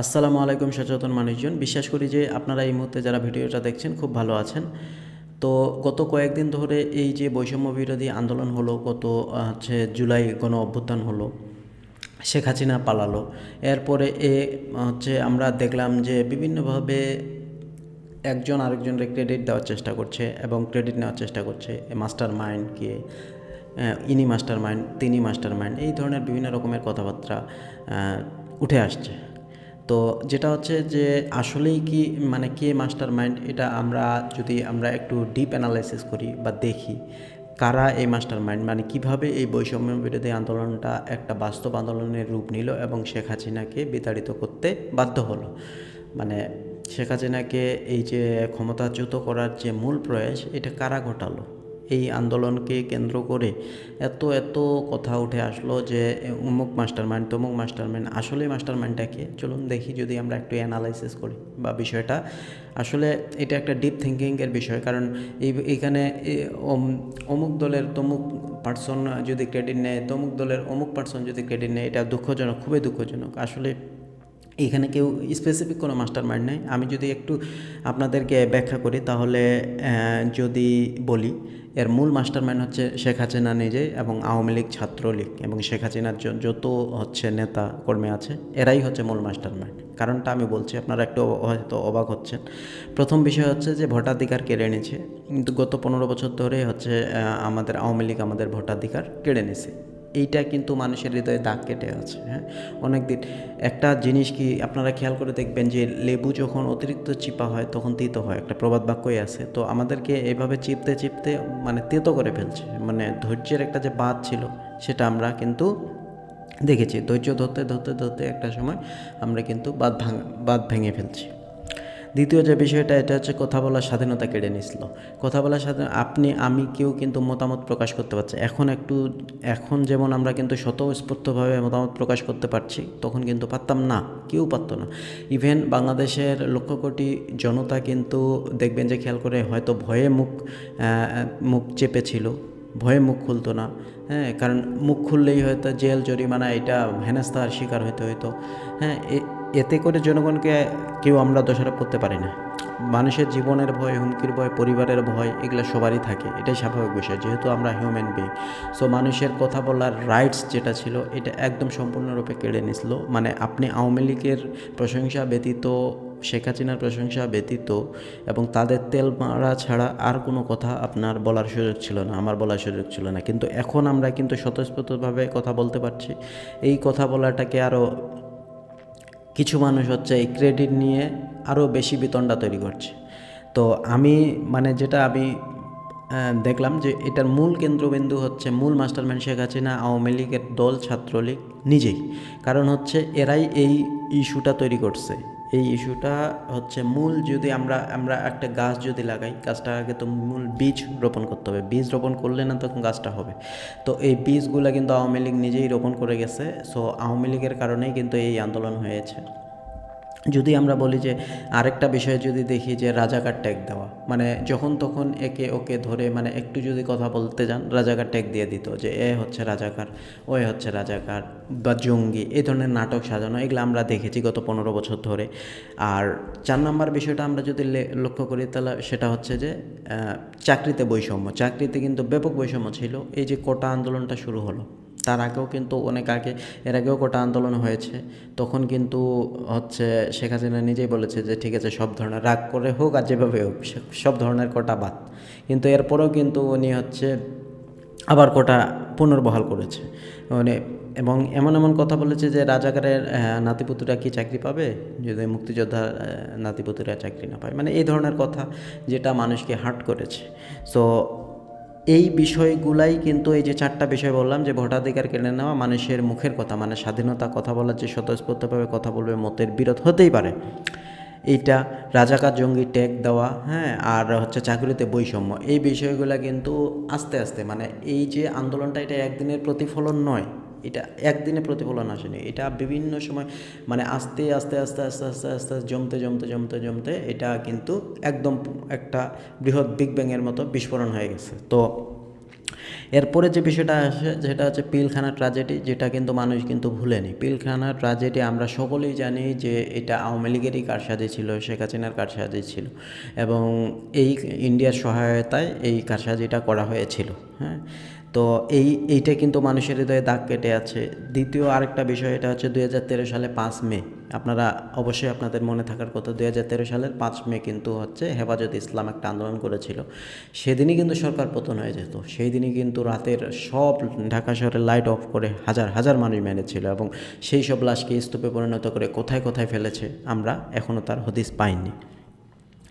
আসসালামু আলাইকুম সচেতন মানুষজন। বিশ্বাস করি যে আপনারা এই মুহূর্তে যারা ভিডিওটা দেখছেন খুব ভালো আছেন। তো গত কয়েকদিন ধরে এই যে বৈষম্য বিরোধী আন্দোলন হলো, গত হচ্ছে জুলাই গণ অভ্যুত্থান হলো, শেখ হাসিনা পালালো। এরপরে এ, হচ্ছে আমরা দেখলাম যে বিভিন্নভাবে একজন আরেকজনকে ক্রেডিট দেওয়ার চেষ্টা করছে এবং ক্রেডিট নেওয়ার চেষ্টা করছে। মাস্টার মাইন্ড কে ইনি মাস্টার মাইন্ড তিনি মাস্টার মাইন্ড এই ধরনের বিভিন্ন রকমের কথাবার্তা উঠে আসছে। তো যেটা হচ্ছে যে আসলেই কি মানে কে মাস্টার মাইন্ড এটা আমরা যদি আমরা একটু ডিপ অ্যানালাইসিস করি বা দেখি, কারা এই মাস্টার মাইন্ড মানে কীভাবে এই বৈষম্য বিরোধী আন্দোলনটা একটা বাস্তব আন্দোলনের রূপ নিল এবং শেখ হাসিনাকে বিতাড়িত করতে বাধ্য হলো? মানে শেখ হাসিনাকে এই যে ক্ষমতাচ্যুত করার যে মূল প্রয়াস, এটা কারা ঘটালো? এই আন্দোলনকে কেন্দ্র করে এত এত কথা উঠে আসলো যে অমুক মাস্টার মাইন্ড তমুক মাস্টার মাইন্ড আসলে মাস্টার মাইন্ডটাকে চলুন দেখি যদি আমরা একটু অ্যানালাইসিস করি বা বিষয়টা। আসলে এটা একটা ডিপ থিঙ্কিংয়ের বিষয়, কারণ এই এইখানে অমুক দলের তমুক পার্সন যদি ক্রেডিট নেয়, তমুক দলের অমুক পার্সন যদি ক্রেডিট নেয়, এটা দুঃখজনক, খুবই দুঃখজনক। আসলে এখানে কেউ স্পেসিফিক কোনো মাস্টার মাইন্ড নেই। আমি যদি একটু আপনাদেরকে ব্যাখ্যা করি, তাহলে যদি বলি, এর মূল মাস্টার মাইন্ড হচ্ছে শেখ হাসিনা নিজে এবং আওয়ামী লীগ ছাত্রলীগ এবং শেখ হাসিনার যত হচ্ছে নেতা কর্মী আছে, এরাই হচ্ছে মূল মাস্টার মাইন্ড কারণটা আমি বলছি, আপনারা একটু হয়তো অবাক হচ্ছেন। প্রথম বিষয় হচ্ছে যে ভোটাধিকার কেড়ে নিয়েছে। কিন্তু গত পনেরো বছর ধরে হচ্ছে আমাদের আওয়ামী লীগ আমাদের ভোটাধিকার কেড়ে নিয়েছে এইটা কিন্তু মানুষের হৃদয়ে দাগ কেটে আছে হ্যাঁ? অনেক দিন একটা জিনিস কি আপনারা খেয়াল করে দেখবেন যে লেবু যখন অতিরিক্ত চিপা হয় তখন তিতো হয়, একটা প্রবাদ বাক্যই আছে। তো আমাদেরকে এভাবে চিপতে চিপতে মানে তেতো করে ফেলছে মানে ধৈর্যের একটা যে বাদ ছিল সেটা আমরা কিন্তু দেখেছি। ধৈর্য ধরতে ধরতে ধরতে একটা সময় আমরা কিন্তু বাদ ভাঙ বাদ ভেঙে ফেলছি। দ্বিতীয় যে বিষয়টা, এটা হচ্ছে কথা বলার স্বাধীনতা কেড়ে নিছিল। কথা বলার স্বাধীন, আপনি, আমি কেউ কিন্তু মতামত প্রকাশ করতে পারছি এখন একটু, এখন যেমন আমরা কিন্তু স্বতঃস্ফূর্তভাবে মতামত প্রকাশ করতে পারছি, তখন কিন্তু পারতাম না, কেউ পারতো না। ইভেন বাংলাদেশের লক্ষ কোটি জনতা কিন্তু দেখবেন যে খেয়াল করে হয়তো ভয়ে মুখ মুখ চেপেছিল ভয়ে মুখ খুলতো না। হ্যাঁ কারণ মুখ খুললেই হয়তো জেল, জরিমানা, এটা হেনস্থার শিকার হইতে হইতো। হ্যাঁ এতে করে জনগণকে কেউ আমরা দোষারোপ করতে পারি না। মানুষের জীবনের ভয়, হুমকির ভয়, পরিবারের ভয়, এগুলো সবারই থাকে। এটাই স্বাভাবিক বিষয়। যেহেতু আমরা হিউম্যান বিং সো মানুষের কথা বলার রাইটস যেটা ছিল, এটা একদম সম্পূর্ণরূপে কেড়ে নিছিল। মানে আপনি আওয়ামী লীগের প্রশংসা ব্যতীত, শেখ হাসিনার প্রশংসা ব্যতীত এবং তাদের তেল মারা ছাড়া আর কোনো কথা আপনার বলার সুযোগ ছিল না, আমার বলার সুযোগ ছিল না। কিন্তু এখন আমরা কিন্তু স্বতঃস্ফূর্তভাবে কথা বলতে পারছি। এই কথা বলাটাকে আরও কিছু মানুষ হচ্ছে এই ক্রেডিট নিয়ে আরও বেশি বিতণ্ডা তৈরি করছে। তো আমি মানে যেটা আমি দেখলাম যে এটার মূল কেন্দ্রবিন্দু হচ্ছে মূল মাস্টারম্যান শেখ হাসিনা, আওয়ামী লীগের দল, ছাত্রলীগ নিজেই। কারণ হচ্ছে এরাই এই ইস্যুটা তৈরি করছে। এই ইস্যুটা হচ্ছে মূল যদি আমরা আমরা একটা গাছ যদি লাগাই গাছটা আগে তো মূল বীজ রোপণ করতে হবে। বীজ রোপণ করলে না তখন গাছটা হবে। তো এই বীজগুলো কিন্তু আওয়ামী লীগ নিজেই রোপণ করে গেছে। সো আওয়ামী লীগের কারণেই কিন্তু এই আন্দোলন হয়েছে। যদি আমরা বলি যে আরেকটা বিষয়ে যদি দেখি যে রাজাকার ট্যাগ দেওয়া মানে যখন তখন একে ওকে ধরে মানে একটু যদি কথা বলতে যান, রাজাকার ট্যাগ দিয়ে দিত যে এ হচ্ছে রাজাকার ও এ হচ্ছে রাজাকার বা জঙ্গি, এই ধরনের নাটক সাজানো, এগুলো আমরা দেখেছি গত পনেরো বছর ধরে। আর চার নম্বর বিষয়টা আমরা যদি লক্ষ্য করি তাহলে সেটা হচ্ছে যে চাকরিতে বৈষম্য, চাকরিতে কিন্তু ব্যাপক বৈষম্য ছিল। এই যে কোটা আন্দোলনটা শুরু হলো তার আগেও কিন্তু অনেক আগে, এর আগেও কোটা আন্দোলন হয়েছে। তখন কিন্তু হচ্ছে শেখ হাসিনা নিজেই বলেছে যে, ঠিক আছে, সব ধরনের রাগ করে হোক আর যেভাবে হোক, সব ধরনের কোটা বাদ। কিন্তু এরপরেও কিন্তু উনি হচ্ছে আবার কোটা পুনর্বহাল করেছে। মানে এবং এমন এমন কথা বলেছে যে, রাজাকারের নাতিপুতুরা কি চাকরি পাবে? যদি মুক্তিযোদ্ধা নাতিপুতুরা চাকরি না পায়। মানে এই ধরনের কথা যেটা মানুষকে হার্ট করেছে। সো এই বিষয়গুলাই কিন্তু এই যে চারটা বিষয় বললাম, যে ভোটাধিকার কেড়ে নেওয়া, মানুষের মুখের কথা মানে স্বাধীনতা কথা বলার যে স্বতঃস্ফূর্তভাবে কথা বলবে, মতের বিরোধ হতেই পারে। এইটা রাজাকার জঙ্গি ট্যাগ দেওয়া হ্যাঁ আর হচ্ছে চাকরিতে বৈষম্য, এই বিষয়গুলো কিন্তু আস্তে আস্তে মানে এই যে আন্দোলনটা এটা একদিনের প্রতিফলন নয়। এটা একদিনে প্রতিফলন আসেনি। এটা বিভিন্ন সময় মানে আস্তে আস্তে আস্তে আস্তে আস্তে আস্তে জমতে জমতে জমতে জমতে এটা কিন্তু একদম একটা বৃহৎ বিগ ব্যাংয়ের মতো বিস্ফোরণ হয়ে গেছে। তো এরপরে যে বিষয়টা আসে যেটা হচ্ছে পিলখানা ট্রাজেডি যেটা কিন্তু মানুষ কিন্তু ভুলেনি। পিলখানা ট্রাজেডি আমরা সকলেই জানি যে এটা আওয়ামী লীগেরই কারসাজি ছিল, শেখ হাসিনার কারসাজি ছিল এবং এই ইন্ডিয়ার সহায়তায় এই কারসাজিটা করা হয়েছিল। হ্যাঁ? তো এই এইটা কিন্তু মানুষের হৃদয়ে দাগ কেটে আছে। দ্বিতীয় আরেকটা বিষয় এটা হচ্ছে দুই হাজার তেরো সালে পাঁচ মে। আপনারা অবশ্যই আপনাদের মনে থাকার কথা, দুই হাজার তেরো সালের পাঁচ মে কিন্তু হচ্ছে হেফাজত ইসলাম একটা আন্দোলন করেছিল। সেদিনই কিন্তু সরকার পতন হয়ে যেত। সেই দিনই কিন্তু রাতের সব ঢাকা শহরের লাইট অফ করে হাজার হাজার মানুষ মেরেছিল এবং সেই সব লাশকে স্তূপে পরিণত করে কোথায় কোথায় ফেলেছে আমরা এখনও তার হদিস পাইনি।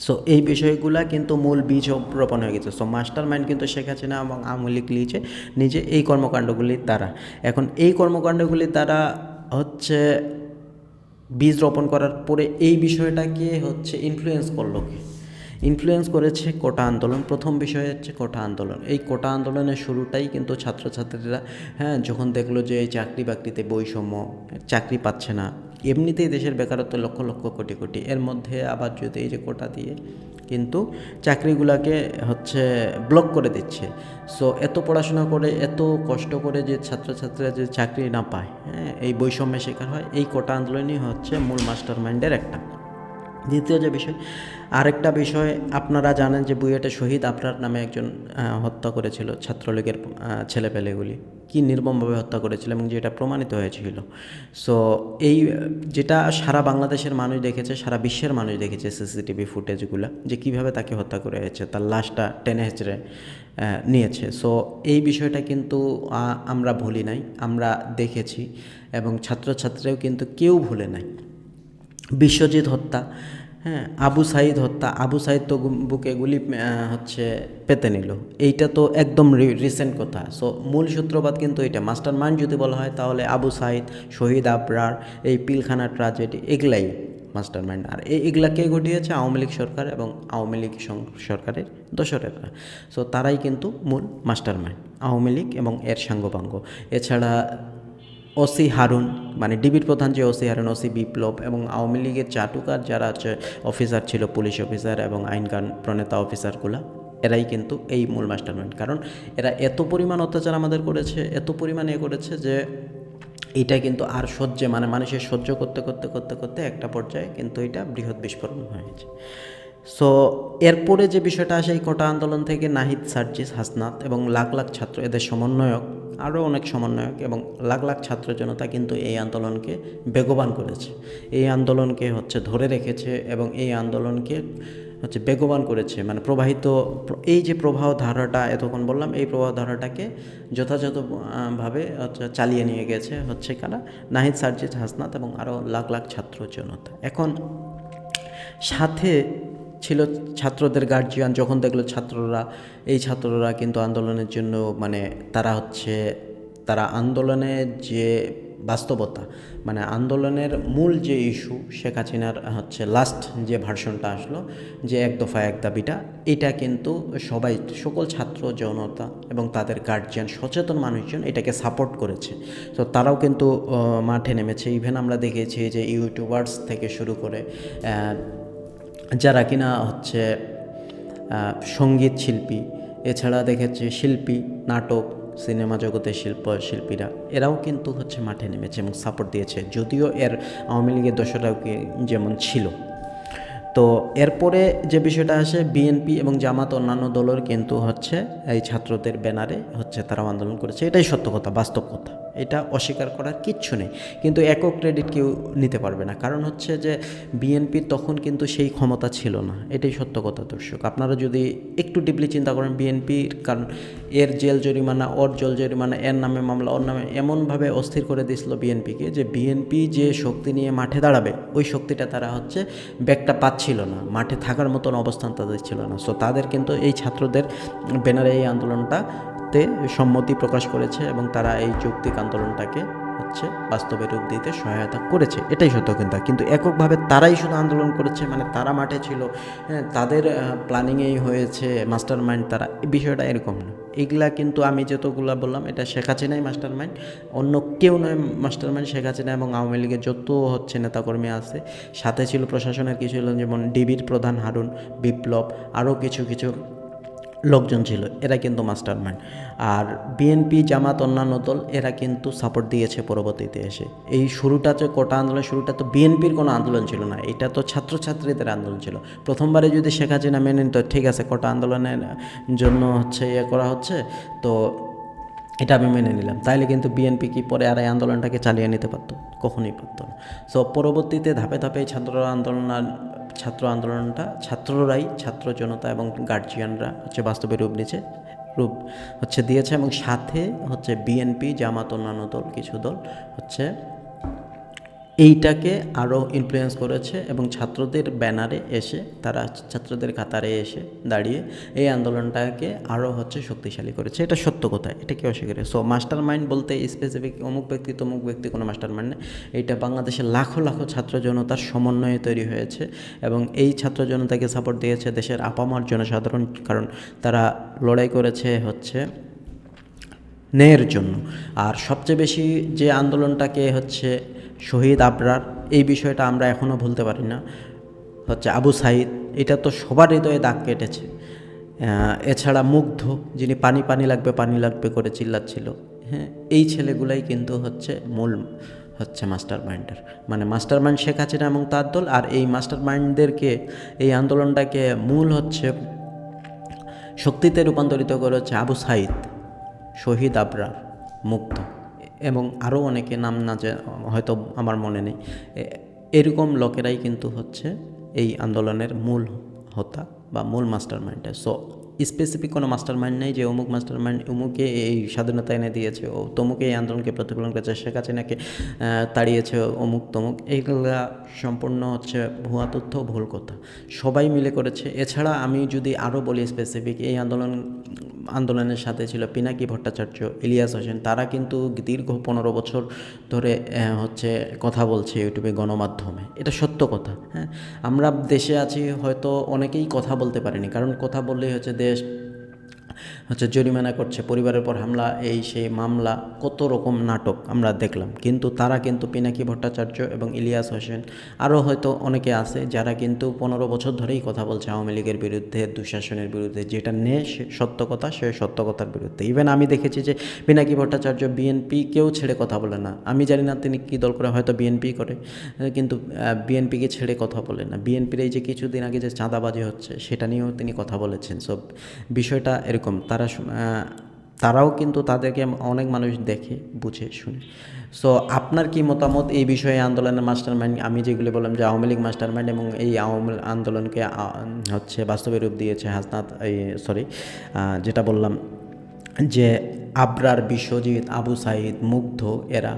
সো এই বিষয়গুলা কিন্তু মূল বীজ রোপণ হয়ে গেছে। সো মাস্টার মাইন্ড কিন্তু শেখাচ্ছে না এবং আওয়ামী লীগ নিজে এই কর্মকাণ্ডগুলির দ্বারা। এখন এই কর্মকাণ্ডগুলির দ্বারা হচ্ছে বীজ রোপণ করার পরে এই বিষয়টাকে হচ্ছে ইনফ্লুয়েন্স করল ইনফ্লুয়েন্স করেছে কোটা আন্দোলন। প্রথম বিষয় হচ্ছে কোটা আন্দোলন। এই কোটা আন্দোলনের শুরুটাই কিন্তু ছাত্রছাত্রীরা হ্যাঁ যখন দেখল যে এই চাকরি বাকরিতে বৈষম্য, চাকরি পাচ্ছে না, এমনিতেই দেশের বেকারত্ব লক্ষ লক্ষ কোটি কোটি। এর মধ্যে আবার যদি এই যে কোটা দিয়ে কিন্তু চাকরিগুলোকে হচ্ছে ব্লক করে দিচ্ছে। সো এত পড়াশোনা করে, এত কষ্ট করে যে ছাত্রছাত্রীরা যে চাকরি না পায় হ্যাঁ এই বৈষম্যের শিকার হয়, এই কোটা আন্দোলনই হচ্ছে মূল মাস্টার মাইন্ডের একটা। দ্বিতীয় যে বিষয়, আরেকটা বিষয়, আপনারা জানেন যে বুয়েটে শহীদ আপনার নামে একজন হত্যা করেছিল ছাত্রলীগের ছেলেপেলেগুলি। কি নির্মমভাবে হত্যা করেছিল এবং যেটা প্রমাণিত হয়েছিল। সো এই, যেটা সারা বাংলাদেশের মানুষ দেখেছে, সারা বিশ্বের মানুষ দেখেছে সিসিটিভি ফুটেজগুলো, যে কীভাবে তাকে হত্যা করে হয়েছে তার লাশটা টেনে হেঁচড়ে নিয়েছে। সো এই বিষয়টা কিন্তু আমরা ভুলি নাই, আমরা দেখেছি এবং ছাত্রছাত্রীরাও কিন্তু কেউ ভুলে নাই। বিশ্বজিৎ হত্যা হ্যাঁ আবু সাইদ হত্যা, আবু সাইদ তো বুকে গুলি হচ্ছে পেতে নিল। এইটা তো একদম রিসেন্ট কথা। সো মূল সূত্রপাত কিন্তু এটা। মাস্টার মাইন্ড যদি বলা হয়, তাহলে আবু সাইদ, শহীদ আবরার, এই পিলখানা ট্রাজেডি এগুলাই মাস্টার মাইন্ড। আর এগুলা কে ঘটিয়েছে? আওয়ামী লীগ সরকার এবং আওয়ামী লীগ সরকারের দোসরেরা। সো তারাই কিন্তু মূল মাস্টার মাইন্ড, আওয়ামী লীগ এবং এর সাঙ্গপাঙ্গ। এছাড়া ওসি হারুন মানে ডিবির প্রধান যে ওসি হারুন, ওসি বিপ্লব এবং আওয়ামী লীগের চাটুকার যারা অফিসার ছিল পুলিশ অফিসার এবং আইনকান প্রণেতা অফিসারগুলা, এরাই কিন্তু এই মূল মাস্টারমাইন্ড। কারণ এরা এত পরিমাণ অত্যাচার আমাদের করেছে, এত পরিমাণ এ করেছে যে এটা কিন্তু আর সহ্যে মানে মানুষের সহ্য করতে করতে করতে করতে একটা পর্যায়ে কিন্তু এটা বৃহৎ বিস্ফোরণ হয়েছে সো এরপরে যে বিষয়টা আসে এই কোটা আন্দোলন থেকে নাহিদ সার্জিস হাসনাত এবং লাখ লাখ ছাত্র এদের সমন্বয়ক আরও অনেক সমন্বয়ক এবং লাখ লাখ ছাত্র জনতা কিন্তু এই আন্দোলনকে বেগবান করেছে। এই আন্দোলনকে হচ্ছে ধরে রেখেছে এবং এই আন্দোলনকে হচ্ছে বেগবান করেছে। মানে প্রবাহিত এই যে প্রবাহ ধারাটা এতক্ষণ বললাম এই প্রবাহ ধারাটাকে যথাযথ আহ, ভাবে হচ্ছে চালিয়ে নিয়ে গেছে হচ্ছে কারা? নাহিদ সার্জিস হাসনাত এবং আরও লাখ লাখ ছাত্র জনতা। এখন সাথে ছিল ছাত্রদের গার্জিয়ান যখন দেখল ছাত্ররা, এই ছাত্ররা কিন্তু আন্দোলনের জন্য মানে তারা হচ্ছে, তারা আন্দোলনের যে বাস্তবতা মানে আন্দোলনের মূল যে ইস্যু শেখ হাসিনার হচ্ছে লাস্ট যে ভার্সনটা আসলো, যে এক দফা এক দাবিটা, এটা কিন্তু সবাই, সকল ছাত্র জনতা এবং তাদের গার্জিয়ান সচেতন মানুষজন এটাকে সাপোর্ট করেছে। তো তারাও কিন্তু মাঠে নেমেছে। ইভেন আমরা দেখেছি যে ইউটিউবার্স থেকে শুরু করে যারা কিনা হচ্ছে সংগীত শিল্পী, এছাড়া দেখেছি শিল্পী, নাটক, সিনেমা জগতের শিল্প, শিল্পীরা, এরাও কিন্তু হচ্ছে মাঠে নেমেছে এবং সাপোর্ট দিয়েছে। যদিও এর আওয়ামী লীগের কি- যেমন ছিল। তো এরপরে যে বিষয়টা আসে, বিএনপি এবং জামাত অন্যান্য দলের কিন্তু হচ্ছে এই ছাত্রদের ব্যানারে হচ্ছে তারা আন্দোলন করেছে। এটাই সত্য কথা, বাস্তব কথা। এটা অস্বীকার করার কিচ্ছু নেই। কিন্তু একক ক্রেডিট কেউ নিতে পারবে না। কারণ হচ্ছে যে বিএনপির তখন কিন্তু সেই ক্ষমতা ছিল না। এটাই সত্য কথা দর্শক। আপনারা যদি একটু ডিপলি চিন্তা করেন বিএনপির কারণ এর জেল জরিমানা, ওর জেল জরিমানা, এর নামে মামলা, ওর নামে এমনভাবে অস্থির করে দিয়েছিল বিএনপিকে যে বিএনপি যে শক্তি নিয়ে মাঠে দাঁড়াবে, ওই শক্তিটা তারা হচ্ছে ব্যাগটা পাচ্ছিল না। মাঠে থাকার মতন অবস্থান তাদের ছিল না। সো তাদের কিন্তু এই ছাত্রদের ব্যানারে এই আন্দোলনটাতে সম্মতি প্রকাশ করেছে এবং তারা এই যৌক্তিক আন্দোলনটাকে হচ্ছে বাস্তবে রূপ দিতে সহায়তা করেছে। এটাই সত্য কিন্তু। কিন্তু এককভাবে তারাই শুধু আন্দোলন করেছে মানে তারা মাঠে ছিল হ্যাঁ তাদের প্ল্যানিংয়েই হয়েছে মাস্টার মাইন্ড তারা, এই বিষয়টা এরকম না। এগুলা কিন্তু আমি যতগুলা বললাম, এটা শেখ হাসিনাই মাস্টার মাইন্ড অন্য কেউ নয় মাস্টার মাইন্ড শেখ হাসিনা এবং আওয়ামী লীগের যত হচ্ছে নেতাকর্মী আছে, সাথে ছিল প্রশাসনের কিছু যেমন ডিবির প্রধান হারুন বিপ্লব, আরও কিছু কিছু লোকজন ছিল, এরা কিন্তু মাস্টার মাইন্ড আর বিএনপি জামাত, অন্যান্য দল, এরা কিন্তু সাপোর্ট দিয়েছে পরবর্তীতে এসে। এই শুরুটা যে কোটা আন্দোলন শুরুটা তো বিএনপির কোনো আন্দোলন ছিল না, এটা তো ছাত্রছাত্রীদের আন্দোলন ছিল। প্রথমবারে যদি শেখ হাসিনা মেনে নিত, ঠিক আছে, কোটা আন্দোলনের জন্য হচ্ছে ইয়ে করা হচ্ছে, তো এটা আমি মেনে নিলাম। তাইলে কিন্তু বিএনপি কি পরে আর এই আন্দোলনটাকে চালিয়ে নিতে পারতো? কখনোই পারতো না। সো পরবর্তীতে ধাপে ধাপে ছাত্র আন্দোলন ছাত্র আন্দোলনটা ছাত্ররাই, ছাত্র জনতা এবং গার্জিয়ানরা হচ্ছে বাস্তবে রূপ নিচ্ছে রূপ হচ্ছে দিয়েছে এবং সাথে হচ্ছে বিএনপি জামাত অন্যান্য দল, কিছু দল হচ্ছে এইটাকে আরও ইনফ্লুয়েন্স করেছে এবং ছাত্রদের ব্যানারে এসে, তারা ছাত্রদের কাতারে এসে দাঁড়িয়ে এই আন্দোলনটাকে আরও হচ্ছে শক্তিশালী করেছে। এটা সত্য কথা, এটা কি অস্বীকার সো মাস্টার মাইন্ড বলতে স্পেসিফিক অমুক ব্যক্তি, তমুক ব্যক্তি কোনো মাস্টার মাইন্ড নেই। এটা বাংলাদেশের লাখো লাখো ছাত্র জনতার সমন্বয়ে তৈরি হয়েছে এবং এই ছাত্র জনতাকে সাপোর্ট দিয়েছে দেশের আপামার জনসাধারণ, কারণ তারা লড়াই করেছে হচ্ছে ন্যায়ের জন্য। আর সবচেয়ে বেশি যে আন্দোলনটাকে হচ্ছে শহীদ আবরার, এই বিষয়টা আমরা এখনও ভুলতে পারি না। হচ্ছে আবু সাইদ, এটা তো সবার হৃদয়ে দাগ কেটেছে। এছাড়া মুগ্ধ, যিনি পানি পানি লাগবে পানি লাগবে করে চিল্লাচ্ছিল। হ্যাঁ এই ছেলেগুলাই কিন্তু হচ্ছে মূল হচ্ছে মাস্টার মাইন্ডার মানে মাস্টার মাইন্ড শেখ হাসিনা এবং তার দল, আর এই মাস্টার মাইন্ডদেরকে এই আন্দোলনটাকে মূল হচ্ছে শক্তিতে রূপান্তরিত করে হচ্ছে আবু সাইদ, শহীদ আবরার, মুগ্ধ। এবং আরও অনেকে নাম না যে হয়তো আমার মনে নেই এরকম লোকেরাই কিন্তু হচ্ছে এই আন্দোলনের মূল হোতা বা মূল মাস্টার মাইন্ডে সো স্পেসিফিক কোনো মাস্টার মাইন্ড নেই যে অমুক মাস্টার মাইন্ড অমুকে এই স্বাধীনতা এনে দিয়েছে ও তমুকে এই আন্দোলনকে প্রতিফলন করেছে শেখ আহ, তাড়িয়েছে অমুক তমুক এইগুলা সম্পূর্ণ হচ্ছে ভুয়া তথ্য ভুল কথা। সবাই মিলে করেছে। এছাড়া আমি যদি আরও বলি স্পেসিফিক এই আন্দোলন আন্দোলনের সাথে ছিল পিনাকি ভট্টাচার্য, ইলিয়াস হোসেন। তারা কিন্তু দীর্ঘ পনেরো বছর ধরে হচ্ছে কথা বলছে ইউটিউবে গণমাধ্যমে। এটা সত্য কথা হ্যাঁ? আমরা দেশে আছি, হয়তো অনেকেই কথা বলতে পারিনি। কারণ কথা বললেই হচ্ছে দেশ হচ্ছে জরিমানা করছে, পরিবারের পর হামলা, এই সেই মামলা, কত রকম নাটক আমরা দেখলাম। কিন্তু তারা কিন্তু পিনাকি ভট্টাচার্য এবং ইলিয়াস হোসেন আরও হয়তো অনেকে আছে যারা কিন্তু পনেরো বছর ধরেই কথা বলছে আওয়ামী লীগের বিরুদ্ধে, দুঃশাসনের বিরুদ্ধে। যেটা নে সত্য কথা, সে সত্য কথার বিরুদ্ধে। ইভেন আমি দেখেছি যে পিনাকি ভট্টাচার্য বিএনপি কেউ ছেড়ে কথা বলে না। আমি জানি না তিনি কী দল করে হয়তো বিএনপি করে, কিন্তু বিএনপিকে ছেড়ে কথা বলে না। বিএনপির এই যে কিছুদিন আগে যে চাঁদাবাজি হচ্ছে, সেটা নিয়েও তিনি কথা বলেছেন। সব বিষয়টা এরকম। তারা তারাও কিন্তু তাদেরকে অনেক মানুষ দেখে, বুঝে, শুনে। সো আপনার কি মতামত এই বিষয়ে আন্দোলনের মাস্টার মাইন্ড আমি যেগুলি বললাম যে আওয়ামী লীগ মাস্টার মাইন্ড এবং এই আওয়ামী আন্দোলনকে হচ্ছে বাস্তবে রূপ দিয়েছে হাসনাত, এই সরি যেটা বললাম যে আবরার, বিশ্বজিৎ, আবু সাইদ, মুগ্ধ এরা।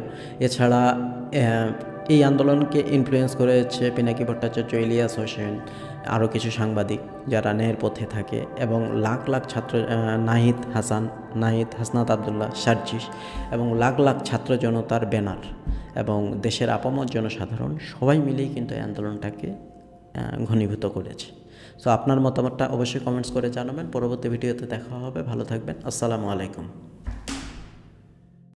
এছাড়া এই আন্দোলনকে ইনফ্লুয়েন্স করেছে পিনাকি ভট্টাচার্য, ইলিয়াস হোসেন আরও কিছু সাংবাদিক যারা ন্যায়ের পথে থাকে এবং লাখ লাখ ছাত্র নাহিদ হাসান, নাহিদ হাসনাত আবদুল্লাহ সার্জিস এবং লাখ লাখ ছাত্র জনতার ব্যানার এবং দেশের আপামর জনসাধারণ সবাই মিলেই কিন্তু এই আন্দোলনটাকে ঘনীভূত করেছে। সো আপনার মতামতটা অবশ্যই কমেন্টস করে জানাবেন। পরবর্তী ভিডিওতে দেখা হবে। ভালো থাকবেন। আসসালামু আলাইকুম।